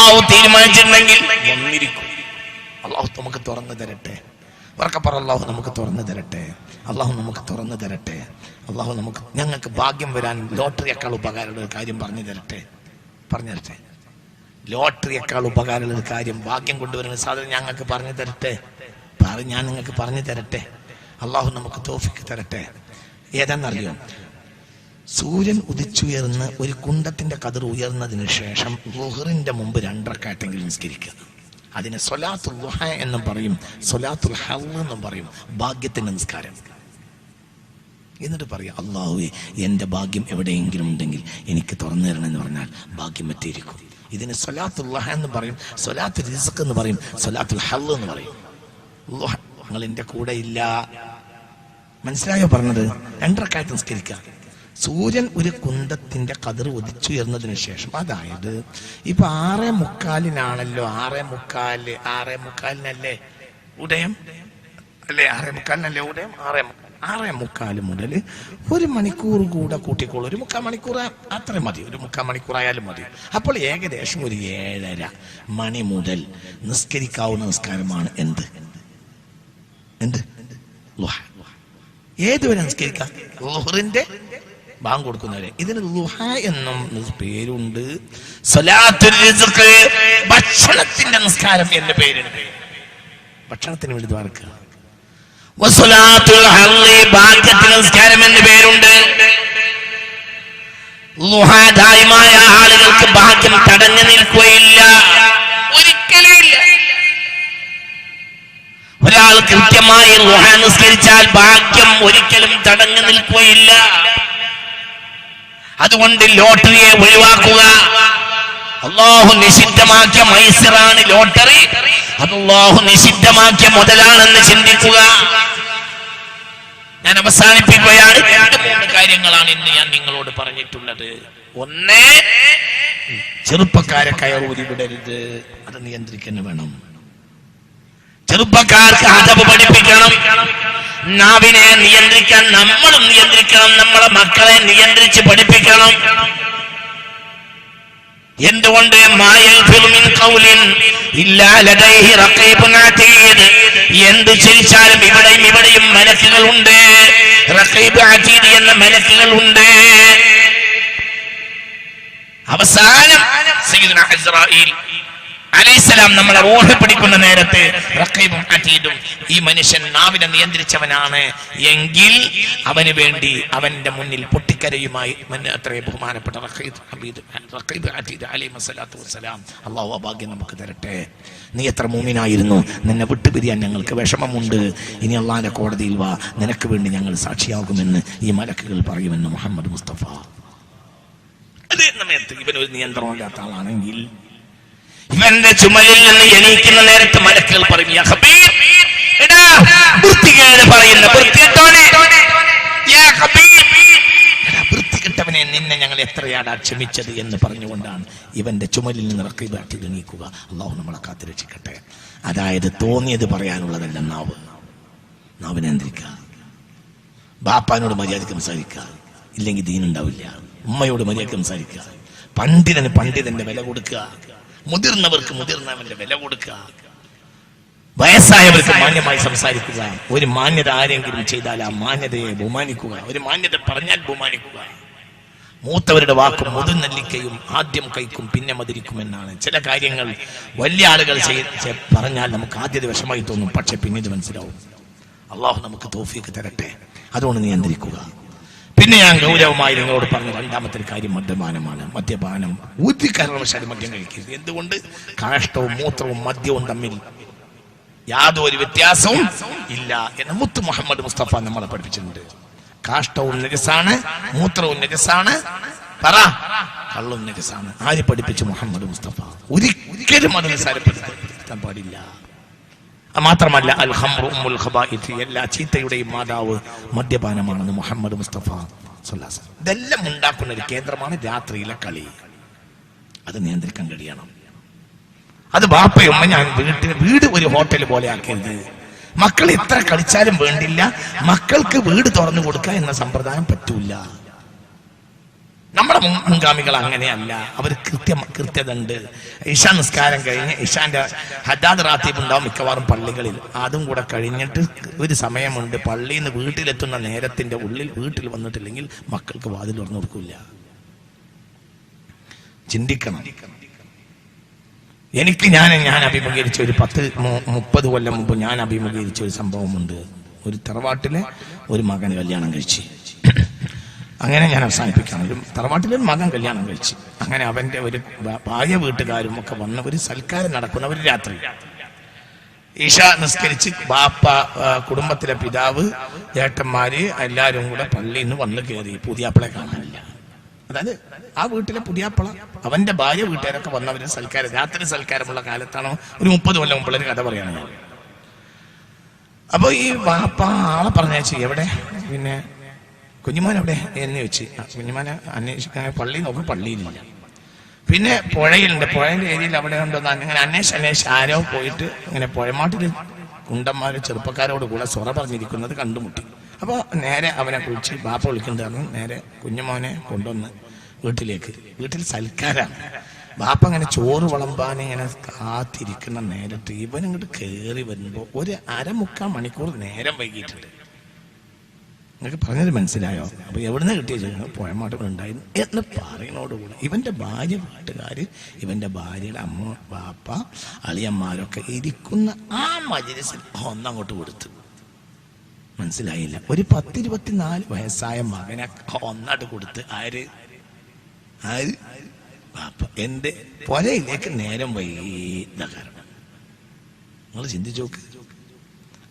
അള്ളാഹു തീരുമാനിച്ചിട്ടുണ്ടെങ്കിൽ വന്നിരിക്കും. അള്ളാഹു നമുക്ക് തുറന്നു തരട്ടെ. ഉറക്കെ പറ അള്ളാഹു നമുക്ക് തുറന്നു തരട്ടെ. അള്ളാഹു നമുക്ക് തുറന്നു തരട്ടെ. അള്ളാഹു നമുക്ക് ഞങ്ങൾക്ക് ഭാഗ്യം വരാൻ ലോട്ടറിയേക്കാൾ ഉപകാരമുള്ള ഒരു കാര്യം പറഞ്ഞു തരട്ടെ. പറഞ്ഞു തരട്ടെ. ലോട്ടറിയേക്കാൾ ഉപകാരമുള്ള ഒരു കാര്യം ഭാഗ്യം കൊണ്ടുവരുന്ന സാധനം ഞങ്ങൾക്ക് പറഞ്ഞു തരട്ടെ. ഞാൻ നിങ്ങൾക്ക് പറഞ്ഞു തരട്ടെ. അള്ളാഹു നമുക്ക് തോഫിക്ക് തരട്ടെ. ഏതാണെന്നറിയോ? സൂര്യൻ ഉദിച്ചുയർന്ന് ഒരു കുണ്ടത്തിന്റെ കതിർ ഉയർന്നതിന് ശേഷം ലുഹറിന്റെ മുമ്പ് രണ്ടറക്കായിട്ടെങ്കിലും നിസ്കരിക്കുക. അതിന് സൊലാത്തുൽ ലുഹ എന്നും പറയും സൊലാത്തുൽ ഹൽ എന്നും പറയും ഭാഗ്യത്തിന്റെ നിസ്കാരം. എന്നിട്ട് പറയാം അള്ളാഹുവെ എന്റെ ഭാഗ്യം എവിടെയെങ്കിലും ഉണ്ടെങ്കിൽ എനിക്ക് തുറന്നു തരണം എന്ന് പറഞ്ഞാൽ ഭാഗ്യം എത്തിയിരിക്കും ഇതിന് സൊലാത്തുല്ലാഹ എന്ന് പറയും സൊലാത്ത് റിസ്ക് എന്ന് പറയും സൊലാത്തുൽ ഹൽ എന്ന് പറയും. ലുഹ, നിങ്ങൾ എന്റെ കൂടെ ഇല്ല. മനസ്സിലായോ പറഞ്ഞത്? രണ്ടറക്കായിട്ട് നിസ്കരിക്കുക. സൂര്യൻ ഒരു കുന്തത്തിന്റെ കതിർ ഉദിച്ചുയർന്നതിന് ശേഷം അതായത് ഇപ്പൊ ആറേ മുക്കാലിനാണല്ലോ ആറേ മുക്കാൽ ആറേ മുക്കാലിനല്ലേ ഉദയം? അല്ലേ ആറേ മുക്കാലിനല്ലേ ഉദയം? ആറേ മു- ആറേ മുക്കാൽ മുതൽ ഒരു മണിക്കൂർ കൂടെ കൂട്ടിക്കോളൂ. ഒരു മുക്കാൽ മണിക്കൂർ അത്ര മതി. ഒരു മുക്കാൽ മണിക്കൂറായാലും മതി. അപ്പോൾ ഏകദേശം ഒരു ഏഴര മണി മുതൽ നിസ്കരിക്കാവുന്ന നിസ്കാരമാണ് എന്ത്? എന്ത്. ഏതുവരെ നിസ്കരിക്കാം? ലുഹറിന്റെ ബാങ്ക് കൊടുക്കുന്നവരെ. ഇതിന് ലുഹ എന്നും പേരുണ്ട്. ഭക്ഷണത്തിന്റെ നിസ്കാരം എന്റെ പേരുണ്ട് ഭക്ഷണത്തിന് വേണ്ടി ദ്വാരക്കുക ഭാഗ്യത്തിന് നിസ്കാരം എന്ന പേരുണ്ട്. ലുഹാദായമായ ആളുകൾക്ക് ഭാഗ്യം തടഞ്ഞു നിൽക്കുകയില്ല. ഒരിക്കലും ഒരാൾ കൃത്യമായി ലുഹ നിസ്കരിച്ചാൽ ഭാഗ്യം ഒരിക്കലും തടഞ്ഞു നിൽക്കുകയില്ല. അതുകൊണ്ട് ലോട്ടറിയെ ഒഴിവാക്കുക. അള്ളാഹു നിഷിദ്ധമാക്കിയ മൈസറാണ് ലോട്ടറി. അള്ളാഹു നിഷിദ്ധമാക്കിയ മുതലാണെന്ന് ചിന്തിക്കുക. ഞാൻ അവസാനിപ്പിക്കുകയാണ്. രണ്ട് മൂന്ന് കാര്യങ്ങളാണ് ഇന്ന് ഞാൻ നിങ്ങളോട് പറഞ്ഞിട്ടുള്ളത്. ഒന്നേ ചെറുപ്പക്കാരെ കയറൂരി വിടരുത്. അത് നിയന്ത്രിക്കുന്നു വേണം. ചെറുപ്പക്കാർക്ക് അതവ് പഠിപ്പിക്കണം. നാവിനെ നിയന്ത്രിക്കാൻ നമ്മളും നിയന്ത്രിക്കണം നമ്മളെ മക്കളെ നിയന്ത്രിച്ച് പഠിപ്പിക്കണം. എന്തുകൊണ്ട് എന്ത് ചിരിച്ചാലും ഇവിടെയും ഇവിടെയും മലക്കുകൾ ഉണ്ട് എന്ന മലക്കുകൾ ഉണ്ട് അവസാനം അലൈഹിസ്സലാം നമ്മളെ റൂഹ് പിടിക്കുന്ന നേരത്ത് അതീദും ഈ മനുഷ്യൻ നാവിനെ നിയന്ത്രിച്ചവനാണ്. എങ്കിൽ അവന് വേണ്ടി അവന്റെ മുന്നിൽ പൊട്ടിക്കരയുമായി അത്രയും ബഹുമാനപ്പെട്ട വസ്സലാം. അള്ളാഹു ഭാഗ്യം നമുക്ക് തരട്ടെ. നീ എത്ര മൂമിനായിരുന്നു. നിന്നെ വിട്ടുപിരിയാൻ ഞങ്ങൾക്ക് വിഷമമുണ്ട്. ഇനി അള്ളാഹിന്റെ കോടതിയിൽ വാ. നിനക്ക് വേണ്ടി ഞങ്ങൾ സാക്ഷിയാകുമെന്ന് ഈ മലക്കുകൾ പറയുമെന്ന് മുഹമ്മദ് മുസ്തഫ. അതേ സമയത്ത് ഇവനൊരു നിയന്ത്രണമില്ലാത്ത ആളാണെങ്കിൽ ഇവന്റെ ചുമലിൽ നിന്ന് എണീക്കുന്ന നേരത്ത് മലക്കുകൾ പറയും "യാ ഹബീബ്, എടാ, വൃത്തികേട് പറയുന്ന വൃത്തികെട്ടവനെ, നിന്നെ ഞങ്ങൾ എത്രയാടാ ക്ഷമിച്ചത് എന്ന് പറഞ്ഞുകൊണ്ടാണ് ഇവന്റെ ചുമലിൽ നിന്ന് റക്കീബാട്ടി എണീക്കുക. അള്ളാഹു നമ്മളെ കാത്തുരക്ഷിക്കട്ടെ അതായത് തോന്നിയത് പറയാനുള്ളതല്ല നാവ്. നാവിനെ നിയന്ത്രിക്കുക. ബാപ്പാനോട് മര്യാദയ്ക്ക് സംസാരിക്കുക. ഇല്ലെങ്കിൽ ദീനുണ്ടാവില്ല. ഉമ്മയോട് മര്യാദയ്ക്ക് സംസാരിക്കുക. പണ്ഡിതന് പണ്ഡിതന്റെ വില കൊടുക്കുക. മുതിർന്നവർക്ക് മുതിർന്നവന്റെ വില കൊടുക്കുക. വയസ്സായവർക്ക് മാന്യമായി സംസാരിക്കുക. ഒരു മാന്യത ആരെങ്കിലും ചെയ്താൽ ആ മാന്യതയെ ബഹുമാനിക്കുക. ഒരു മാന്യത പറഞ്ഞാൽ ബഹുമാനിക്കുക. മൂത്തവരുടെ വാക്കും മുതുനെല്ലിക്കയും ആദ്യം കൈക്കും പിന്നെ മതിരിക്കുമെന്നാണ്. ചില കാര്യങ്ങൾ വലിയ ആളുകൾ പറഞ്ഞാൽ നമുക്ക് ആദ്യത്തെ വിഷമായി തോന്നും. പക്ഷെ പിന്നീട് മനസ്സിലാവും. അള്ളാഹു നമുക്ക് തോഫിക്ക് തരട്ടെ. അതുകൊണ്ട് നിയന്ത്രിക്കുക. പിന്നെ ഞാൻ ഗൗരവമായി നിങ്ങളോട് പറഞ്ഞ രണ്ടാമത്തെ കാര്യം മദ്യപാനമാണ്. മദ്യപാനം ഒരു കാരണവശാലും മദ്യം കഴിക്കരുത്. എന്തുകൊണ്ട്? കാഷ്ടവും മൂത്രവും മദ്യവും തമ്മിൽ യാതൊരു വ്യത്യാസവും ഇല്ല എന്ന് മുത്ത് മുഹമ്മദ് മുസ്തഫ നമ്മളെ പഠിപ്പിച്ചിട്ടുണ്ട്. കാഷ്ടവും നജസാണ് മൂത്രവും നജസാണ് പറ. കള്ളും നജസാണ്. ആര് പഠിപ്പിച്ചു മുഹമ്മദ് മുസ്തഫ? ഒരിക്കലും അത് നിസ്സാരപ്പെടുത്താൻ പാടില്ല. മാത്രമല്ല അൽ ഹംറു എല്ലാ ചീത്തയുടെയും മാതാവ് മദ്യപാനമാണെന്ന് മുഹമ്മദ് മുസ്തഫ അലൈഹി ഇതെല്ലാം ഉണ്ടാക്കുന്ന ഒരു കേന്ദ്രമാണ് രാത്രിയിലെ കളി. അത് നിയന്ത്രിക്കാൻ കഴിയണം. അത് ബാപ്പയമ്മ ഞാൻ വീട്ടിൽ വീട് ഒരു ഹോട്ടൽ പോലെ ആക്കരുത്. മക്കൾ എത്ര കളിച്ചാലും വേണ്ടില്ല. മക്കൾക്ക് വീട് തുറന്നു കൊടുക്കുക എന്ന സമ്പ്രദായം പറ്റൂല. നമ്മുടെ മുൻ- മുൻഗാമികൾ അങ്ങനെയല്ല. അവർ കൃത്യ കൃത്യത ഉണ്ട് ഇഷാ നിസ്കാരം കഴിഞ്ഞ് ഇഷാന്റെ ഹജാദ് റാത്തീബ് ഉണ്ടാവും മിക്കവാറും പള്ളികളിൽ. അതും കൂടെ കഴിഞ്ഞിട്ട് ഒരു സമയമുണ്ട്. പള്ളിയിൽ നിന്ന് വീട്ടിലെത്തുന്ന നേരത്തിന്റെ ഉള്ളിൽ വീട്ടിൽ വന്നിട്ടില്ലെങ്കിൽ മക്കൾക്ക് വാതിൽ തുറന്നു കൊടുക്കില്ല. ചിന്തിക്കണം. എനിക്ക് ഞാൻ ഞാൻ അഭിമുഖീകരിച്ച ഒരു പത്ത് മുപ്പത് കൊല്ലം മുമ്പ് ഞാൻ അഭിമുഖീകരിച്ച ഒരു സംഭവമുണ്ട്. ഒരു തറവാട്ടിലെ ഒരു മകൻ കല്യാണം കഴിച്ച്. അങ്ങനെ ഞാൻ അവസാനിപ്പിക്കാം ഒരു തറവാട്ടിലെ ഒരു മകൻ കല്യാണം കഴിച്ച്. അങ്ങനെ അവന്റെ ഒരു ഭാര്യ വീട്ടുകാരും ഒക്കെ വന്ന ഒരു സൽക്കാരം നടക്കുന്ന ഒരു രാത്രി. ഈഷ നിസ്കരിച്ച് ബാപ്പ കുടുംബത്തിലെ പിതാവ് ഏട്ടന്മാര് എല്ലാരും കൂടെ പള്ളിയിൽ നിന്ന് വന്ന് കയറി. പുതിയാപ്പിളെ കാണാനില്ല. അതായത് ആ വീട്ടിലെ പുതിയാപ്പിള അവന്റെ ഭാര്യ വീട്ടുകാരൊക്കെ വന്നവര് സൽക്കാരം രാത്രി സൽക്കാരമുള്ള കാലത്താണോ ഒരു മുപ്പത് കൊല്ലം മുമ്പുള്ള ഒരു കഥ പറയാനാണ് അപ്പൊ ഈ ബാപ്പ ആളെ പറഞ്ഞേച്ചു എവിടെ? പിന്നെ കുഞ്ഞുമാൻ അവിടെ എന്ന് ചോദിച്ചു കുഞ്ഞുമാന അന്വേഷിക്കാൻ പള്ളി നോക്കും പള്ളിയിലില്ല പിന്നെ പുഴയിലുണ്ട്. പുഴയുടെ ഏരിയയിൽ അവിടെ ഉണ്ടോന്ന് അങ്ങനെ അന്വേഷിച്ച് അന്വേഷിച്ച് ആരോ പോയിട്ട് ഇങ്ങനെ പുഴമാട്ടിൽ കുണ്ടന്മാര് ചെറുപ്പക്കാരോട് കൂടെ സൊറ പറഞ്ഞിരിക്കുന്നത് കണ്ടുമുട്ടി. അപ്പോൾ നേരെ അവനെ കുളിച്ച് ബാപ്പ വിളിക്കുന്നുണ്ടായിരുന്നു നേരെ കുഞ്ഞുമോനെ കൊണ്ടുവന്ന് വീട്ടിലേക്ക്. വീട്ടിൽ സൽക്കാരാണ്. ബാപ്പ അങ്ങനെ ചോറ് വിളമ്പാൻ ഇങ്ങനെ കാത്തിരിക്കുന്ന നേരത്ത് ഇവൻ ഇങ്ങോട്ട് കയറി വരുമ്പോൾ ഒരു അരമുക്കാൽ മണിക്കൂർ നേരം വൈകിയിട്ടുണ്ട്. നിങ്ങൾക്ക് പറഞ്ഞത് മനസ്സിലായോ? അപ്പൊ എവിടുന്ന് കിട്ടിയ ചോദിച്ചു പുഴമാട്ട് ഉണ്ടായിരുന്നു എന്ന് പറയുന്നതോടുകൂടി ഇവന്റെ ഭാര്യ വീട്ടുകാർ ഇവന്റെ ഭാര്യയുടെ അമ്മ പാപ്പ അളിയന്മാരൊക്കെ ഇരിക്കുന്ന ആ മജിലിസിൽ ഒന്നങ്ങോട്ട് കൊടുത്തു. മനസ്സിലായില്ല. ഒരു പത്തിരുപത്തിനാല് വയസ്സായ മകനെ ഒന്നാട്ട് കൊടുത്ത് ആര്? ആര്? പാപ്പ എന്റെ പുരയിലേക്ക് നേരം വൈകി കാരണം. നിങ്ങൾ ചിന്തിച്ചു നോക്ക്.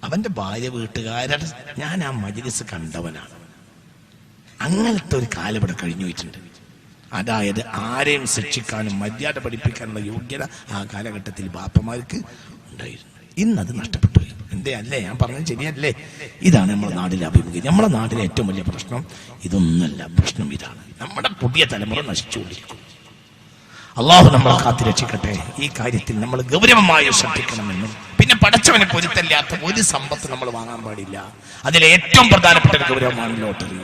അവന്റെ ഭാര്യ വീട്ടുകാരുടെ ഞാൻ ആ മജിലിസ് കണ്ടവനാണ് അങ്ങനത്തെ ഒരു കാലം ഇവിടെ കഴിഞ്ഞു പോയിട്ടുണ്ട്. അതായത് ആരെയും ശിക്ഷിക്കാനും മര്യാദ പഠിപ്പിക്കാനുള്ള യോഗ്യത ആ കാലഘട്ടത്തിൽ ബാപ്പമാർക്ക് ഉണ്ടായിരുന്നു. ഇന്നത് നഷ്ടപ്പെട്ടു എന്തേ അല്ലേ? ഞാൻ പറഞ്ഞത് ശരിയല്ലേ? ഇതാണ് നമ്മുടെ നാട്ടിലെ അഭിമുഖം. നമ്മുടെ നാട്ടിലെ ഏറ്റവും വലിയ പ്രശ്നം ഇതൊന്നല്ല പ്രശ്നം ഇതാണ്. നമ്മുടെ പുതിയ തലമുറ നശിച്ചുകൊണ്ടിരിക്കും. അള്ളാഹു നമ്മളെ കാത്തിരക്ഷിക്കട്ടെ. ഈ കാര്യത്തിൽ നമ്മൾ ഗൗരവമായി ശ്രദ്ധിക്കണമെന്നും പിന്നെ പടച്ചവനെ പൊരുത്തല്ലാത്ത ഒരു സമ്പത്ത് നമ്മൾ വാങ്ങാൻ പാടില്ല. അതിലെ ഏറ്റവും പ്രധാനപ്പെട്ട ഗൗരവമാണ് ലോട്ടറി.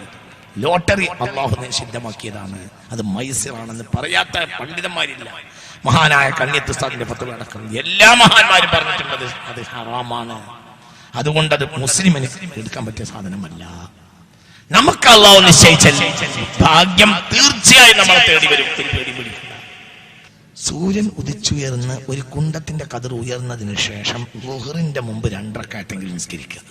ലോട്ടറി അള്ളാഹു നിഷിദ്ധമാക്കിയതാണ് അത് മൈസറാണെന്ന് പറയാത്ത പണ്ഡിതന്മാരില്ല. മഹാനായ കണ്യത്തുസ്ഥാദിന്റെ പത്ത് അടക്കം എല്ലാ മഹാന്മാരും പറഞ്ഞിട്ടുള്ളത് അത് ഹറാമാണ്. അതുകൊണ്ട് അത് മുസ്ലിമിന് എടുക്കാൻ പറ്റിയ സാധനമല്ല. നമുക്ക് അള്ളാഹു നിശ്ചയിച്ചല്ലേ ഭാഗ്യം തീർച്ചയായും നമ്മളെ തേടി വരും. പേടി പിടിക്കില്ല സൂര്യൻ ഉദിച്ചുയർന്ന് ഒരു കുണ്ടത്തിന്റെ കതിർ ഉയർന്നതിന് ശേഷം ലുഹറിന്റെ മുമ്പ് രണ്ടരക്കാട്ടെങ്കിലും നിസ്കരിക്കുക.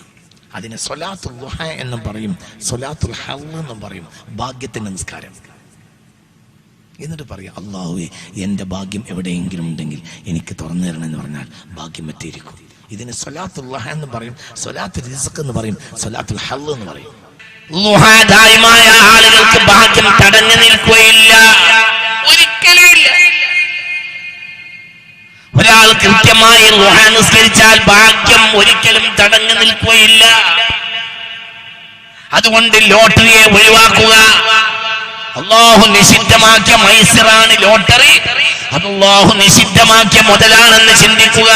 അതിന് സൊലാത്തുൽ ലുഹ എന്നും പറയും സൊലാത്തുൽ ഹൽ എന്നും പറയും ഭാഗ്യത്തിന്റെ നിസ്കാരം. എന്നിട്ട് പറയാം അള്ളാഹുവെ എന്റെ ഭാഗ്യം എവിടെയെങ്കിലും ഉണ്ടെങ്കിൽ എനിക്ക് തുറന്നു തരണം എന്ന് പറഞ്ഞാൽ ഭാഗ്യം എത്തിയിരിക്കും ഇതിന് സൊലാത്തുൽ ലുഹ എന്ന് പറയും സൊലാത്തുൽ റിസ്ക് എന്ന് പറയും സൊലാത്തുൽ ഹൽ എന്ന് പറയും. ആളുകൾക്ക് ഭാഗ്യം തടഞ്ഞു നിൽക്കുകയില്ല. കൃത്യമായി ലുഹ നിസ്കരിച്ചാൽ ഭാഗ്യം ഒരിക്കലും തടഞ്ഞു നിൽക്കുകയില്ല. അതുകൊണ്ട് ലോട്ടറിയെ ഒഴിവാക്കുക. അള്ളാഹു നിഷിദ്ധമാക്കിയ മൈസറാണ് ലോട്ടറി. അത് അള്ളാഹു നിഷിദ്ധമാക്കിയ മുതലാണെന്ന് ചിന്തിക്കുക.